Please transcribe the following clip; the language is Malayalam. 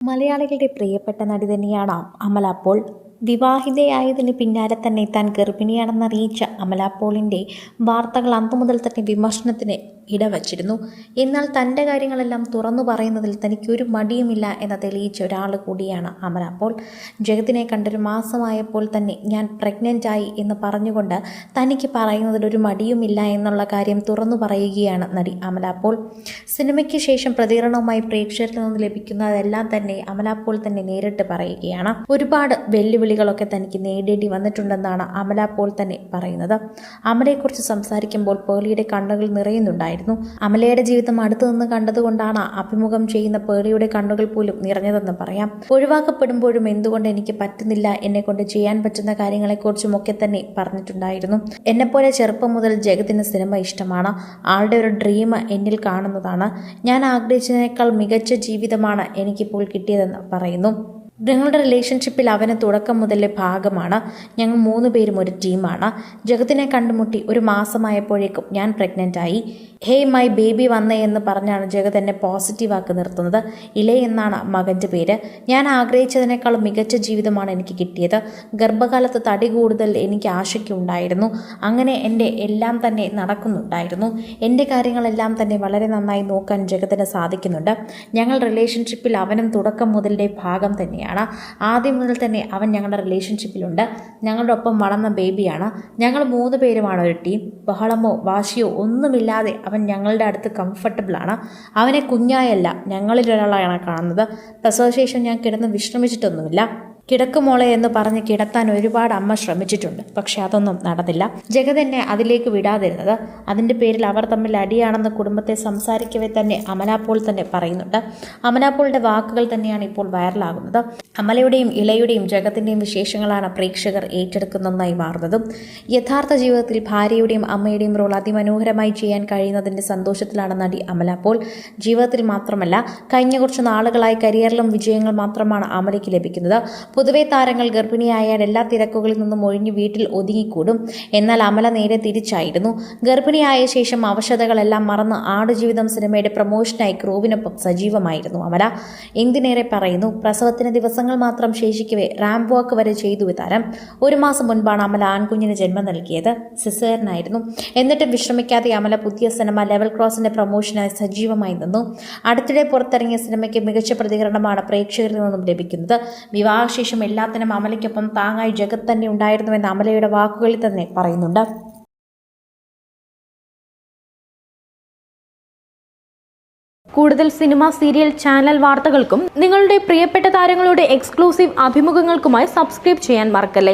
മലയാളികളുടെ പ്രിയപ്പെട്ട നടി തന്നെയാണ് അമല പോൾ. വിവാഹിതയായതിന് പിന്നാലെ തന്നെ താൻ ഗർഭിണിയാണെന്നറിയിച്ച അമല പോളിന്റെ വാർത്തകൾ അന്നു മുതൽ തന്നെ വിമർശനത്തിന് ഇടവച്ചിരുന്നു. എന്നാൽ തന്റെ കാര്യങ്ങളെല്ലാം തുറന്നു പറയുന്നതിൽ തനിക്കൊരു മടിയുമില്ല എന്ന് തെളിയിച്ച ഒരാൾ കൂടിയാണ് അമല. അപ്പോൾ ജഗത്തിനെ കണ്ടൊരു മാസമായപ്പോൾ തന്നെ ഞാൻ പ്രഗ്നന്റ് ആയി എന്ന് പറഞ്ഞുകൊണ്ട് തനിക്ക് പറയുന്നതിൽ ഒരു മടിയുമില്ല എന്നുള്ള കാര്യം തുറന്നു പറയുകയാണ് നടി അമല. അപ്പോൾ സിനിമയ്ക്ക് ശേഷം പ്രതികരണവുമായി പ്രേക്ഷകരിൽ നിന്ന് ലഭിക്കുന്നതെല്ലാം തന്നെ അമല അപ്പോൾ തന്നെ നേരിട്ട് പറയുകയാണ്. ഒരുപാട് വെല്ലുവിളികളൊക്കെ തനിക്ക് നേരിടേണ്ടി വന്നിട്ടുണ്ടെന്നാണ് അമല പോൾ തന്നെ പറയുന്നത്. അമലയെക്കുറിച്ച് സംസാരിക്കുമ്പോൾ പേളിയുടെ കണ്ണുകൾ നിറയുന്നുണ്ടായിരുന്നു. അമലയുടെ ജീവിതം അടുത്തു നിന്ന് കണ്ടതുകൊണ്ടാണ് അഭിമുഖം ചെയ്യുന്ന പേളിയുടെ കണ്ണുകൾ പോലും നിറഞ്ഞതെന്ന് പറയാം. ഒഴിവാക്കപ്പെടുമ്പോഴും എന്തുകൊണ്ട് എനിക്ക് പറ്റുന്നില്ല എന്നെ കൊണ്ട് ചെയ്യാൻ പറ്റുന്ന കാര്യങ്ങളെക്കുറിച്ചും ഒക്കെ തന്നെ പറഞ്ഞിട്ടുണ്ടായിരുന്നു. എന്നെപ്പോലെ ചെറുപ്പം മുതൽ ജഗത്തിന് സിനിമ ഇഷ്ടമാണ്. ആളുടെ ഒരു ഡ്രീം എന്നിൽ കാണുന്നതാണ്. ഞാൻ ആഗ്രഹിച്ചതിനേക്കാൾ മികച്ച ജീവിതമാണ് എനിക്കിപ്പോൾ കിട്ടിയതെന്ന് പറയുന്നു. ഞങ്ങളുടെ റിലേഷൻഷിപ്പിൽ അവന് തുടക്കം മുതലേ ഭാഗമാണ്. ഞങ്ങൾ മൂന്ന് പേരും ഒരു ടീമാണ് ജഗത്തിനെ കണ്ടുമുട്ടി ഒരു മാസമായപ്പോഴേക്കും ഞാൻ പ്രഗ്നന്റ് ആയി. ഹേ മൈ ബേബി വന്നേ എന്ന് പറഞ്ഞാണ് ജഗത് എന്നെ പോസിറ്റീവാക്കി നിർത്തുന്നത്. ഇലേ എന്നാണ് മകന്റെ പേര്. ഞാൻ ആഗ്രഹിച്ചതിനേക്കാളും മികച്ച ജീവിതമാണ് എനിക്ക് കിട്ടിയത്. ഗർഭകാലത്ത് തടി കൂടുതൽ എനിക്ക് ആശയ്ക്കുണ്ടായിരുന്നു അങ്ങനെ എന്റെ എല്ലാം തന്നെ നടക്കുന്നുണ്ടായിരുന്നു. എന്റെ കാര്യങ്ങളെല്ലാം തന്നെ വളരെ നന്നായി നോക്കാൻ ജഗത്തിന് സാധിക്കുന്നുണ്ട്. ഞങ്ങൾ റിലേഷൻഷിപ്പിൽ അവനും തുടക്കം മുതലിന്റെ ഭാഗം തന്നെയാണ്. ആദ്യം മുതൽ തന്നെ അവൻ ഞങ്ങളുടെ റിലേഷൻഷിപ്പിലുണ്ട് ഞങ്ങളുടെ ഒപ്പം വളർന്ന ബേബിയാണ് ഞങ്ങൾ മൂന്ന് പേരുമാണ് ഒരു ടീം ബഹളമോ വാശിയോ ഒന്നുമില്ലാതെ അവൻ ഞങ്ങളുടെ അടുത്ത് കംഫർട്ടബിളാണ് അവനെ കുഞ്ഞായല്ല ഞങ്ങളിൽ ഒരാളാണ് കാണുന്നത്. പ്രസവശേഷം ഞാൻ കിടന്ന് വിശ്രമിച്ചിട്ടൊന്നുമില്ല. കിടക്കുമോളെ എന്ന് പറഞ്ഞ് കിടത്താൻ ഒരുപാട് അമ്മ ശ്രമിച്ചിട്ടുണ്ട്. പക്ഷെ അതൊന്നും നടന്നില്ല. ജഗതന്നെ അതിലേക്ക് വിടാതിരുന്നത്. അതിന്റെ പേരിൽ അവർ തമ്മിൽ അടിയാണെന്ന് കുടുംബത്തെ സംസാരിക്കവേ തന്നെ അമലാപ്പോൾ തന്നെ പറയുന്നുണ്ട്. അമലാപ്പോളുടെ വാക്കുകൾ തന്നെയാണ് ഇപ്പോൾ വൈറലാകുന്നത്. അമലയുടെയും ഇളയുടെയും ജഗത്തിന്റെയും വിശേഷങ്ങളാണ് പ്രേക്ഷകർ ഏറ്റെടുക്കുന്നതായി മാറുന്നതും. യഥാർത്ഥ ജീവിതത്തിൽ ഭാര്യയുടെയും അമ്മയുടെയും റോൾ അതിമനോഹരമായി ചെയ്യാൻ കഴിയുന്നതിന്റെ സന്തോഷത്തിലാണ് നടി അമലാപ്പോൾ ജീവിതത്തിൽ മാത്രമല്ല കഴിഞ്ഞ കുറച്ച് നാളുകളായി കരിയറിലും വിജയങ്ങൾ മാത്രമാണ് അമലയ്ക്ക് ലഭിക്കുന്നത്. പൊതുവെ താരങ്ങൾ ഗർഭിണിയായാൽ എല്ലാ തിരക്കുകളിൽ നിന്നും ഒഴിഞ്ഞ് വീട്ടിൽ ഒതുങ്ങിക്കൂടും. എന്നാൽ അമല നേരെ തിരിച്ചായിരുന്നു. ഗർഭിണിയായ ശേഷം അവശതകളെല്ലാം മറന്ന് ആടുജീവിതം സിനിമയുടെ പ്രൊമോഷനായി ക്രൂവിനൊപ്പം സജീവമായിരുന്നു അമല. എന്തിനേറെ പറയുന്നു പ്രസവത്തിന് ദിവസങ്ങൾ മാത്രം ശേഷിക്കവേ റാം വാക്ക് വരെ ചെയ്തു താരം. ഒരു മാസം മുൻപാണ് അമല ആൺകുഞ്ഞിന് ജന്മം നൽകിയത്. സിസേറിനായിരുന്നു. എന്നിട്ടും വിശ്രമിക്കാതെ അമല പുതിയ സിനിമ ലെവൽ ക്രോസിന്റെ പ്രൊമോഷനായി സജീവമായി നിന്നു. അടുത്തിടെ പുറത്തിറങ്ങിയ സിനിമയ്ക്ക് മികച്ച പ്രതികരണമാണ് പ്രേക്ഷകരിൽ നിന്നും ലഭിക്കുന്നത്. വിവാഹശേഷം എല്ലാത്തിനും അമലയ്ക്കൊപ്പം താങ്ങായി ജഗത്ത് തന്നെ ഉണ്ടായിരുന്നുവെന്ന് അമലയുടെ വാക്കുകളിൽ തന്നെ പറയുന്നുണ്ട്. കൂടുതൽ സിനിമ സീരിയൽ ചാനൽ വാർത്തകൾക്കും നിങ്ങളുടെ പ്രിയപ്പെട്ട താരങ്ങളുടെ എക്സ്ക്ലൂസീവ് അഭിമുഖങ്ങൾക്കുമായി സബ്സ്ക്രൈബ് ചെയ്യാൻ മറക്കല്ലേ?